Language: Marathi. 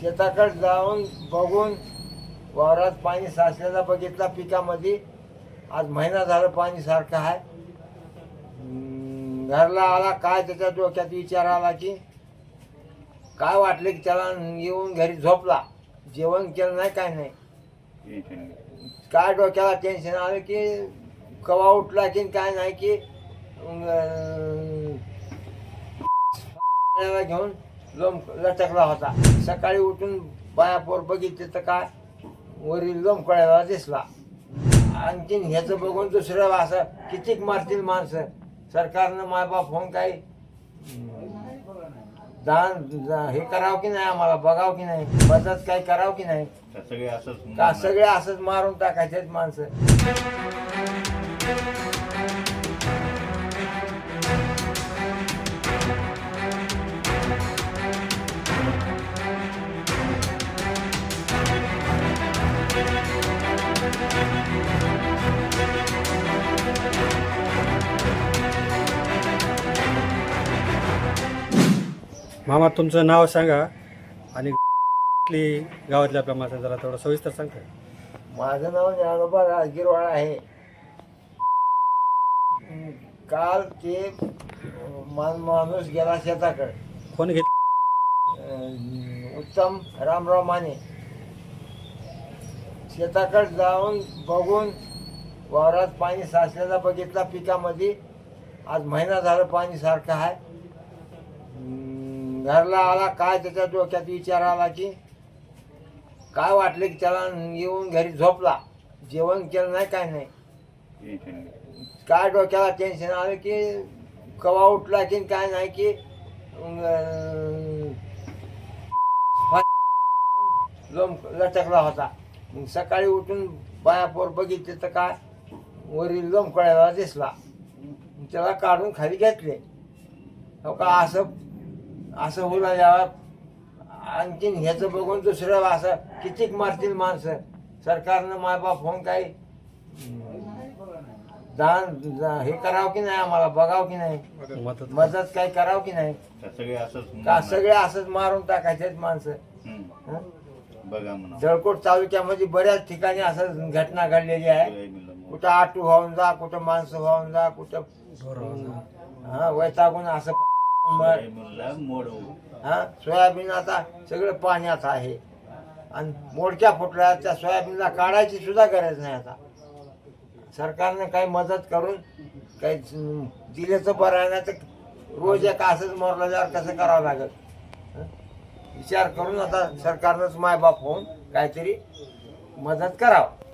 शेताकडे जाऊन बघून वावरात पाणी साचलेला बघितला पिकामध्ये. आज महिना झालं पाणी सारखं आहे. घरला आला काय त्याच्या डोक्यात विचार आला की काय वाटलं की त्याला येऊन घरी झोपला. जेवण केलं नाही काय नाही. काय डोक्याला टेन्शन आलं की कवा उठला की काय नाही की घेऊन लोम लटकला होता. सकाळी उठून बायापोर बघितले तर काय? वरील लोंबकळ्याला दिसला. आणखीन ह्याचं बघून दुसरं असं कितीक मारतील माणसं? सरकारनं मायबाप होऊन काही दान हे करावं की नाही आम्हाला? बघावं की नाही? मदत काही करावं की नाही? का सगळे असंच का सगळे असंच मारून टाकायचे माणसं? मामा तुमचं नाव सांगा. आणि कुठली गावातल्या आपल्या जरा थोडं सविस्तर सांगता माझं नाव ज्ञानोबा राजगिरवाडा आहे. काल ते अं, मान माणूस गेला शेताकडे. कोण घेत अं, उत्तम रामराव माने. शेताकडे जाऊन बघून वावरात पाणी साचलेला बघितला पिकामध्ये. आज महिना झालं पाणी सारखं आहे. घरला आला काय त्याच्या डोक्यात विचार आला की काय वाटलं की त्याला येऊन घरी झोपला? जेवण केलं नाही काय नाही? काय डोक्याला टेन्शन आलं की कवा उठला की काय नाही की लोम लटकला होता. सकाळी उठून बायापोर बघितले तर काय वरील लोंबकळ्याला दिसला. त्याला काढून खाली घेतले. हो का असं असं होणार यावं. आणखीन ह्याचं बघून दुसरं असं कितीक मारतील माणसं. सरकारनं मायबाप होऊन काही दान हे करावं की नाही आम्हाला बघावं की नाही? मदत मदत काही करावं की नाही? का सगळे असंच का सगळे असंच मारून टाकायचे माणसं? हम्म. हं? बघा म्हणा. जळकोट तालुक्यामध्ये बऱ्याच ठिकाणी असं घटना घडलेली आहे. कुठं आटू वाहून जा कुठं माणसं वाहून जा कुठं हा वैतागून असं हा? सोयाबीन आता सगळं पाण्यात आहे. आणि मोडक्या फुटल्या त्या सोयाबीनला काढायची सुद्धा गरज नाही आता. सरकारनं काही मदत करून काही दिलं तर बरं आहे ना तर रोज एक असंच मरलं जाणार कसं करावं लागेल? विचार करून आता सरकारनंच मायबाप होऊन काहीतरी मदत करावं.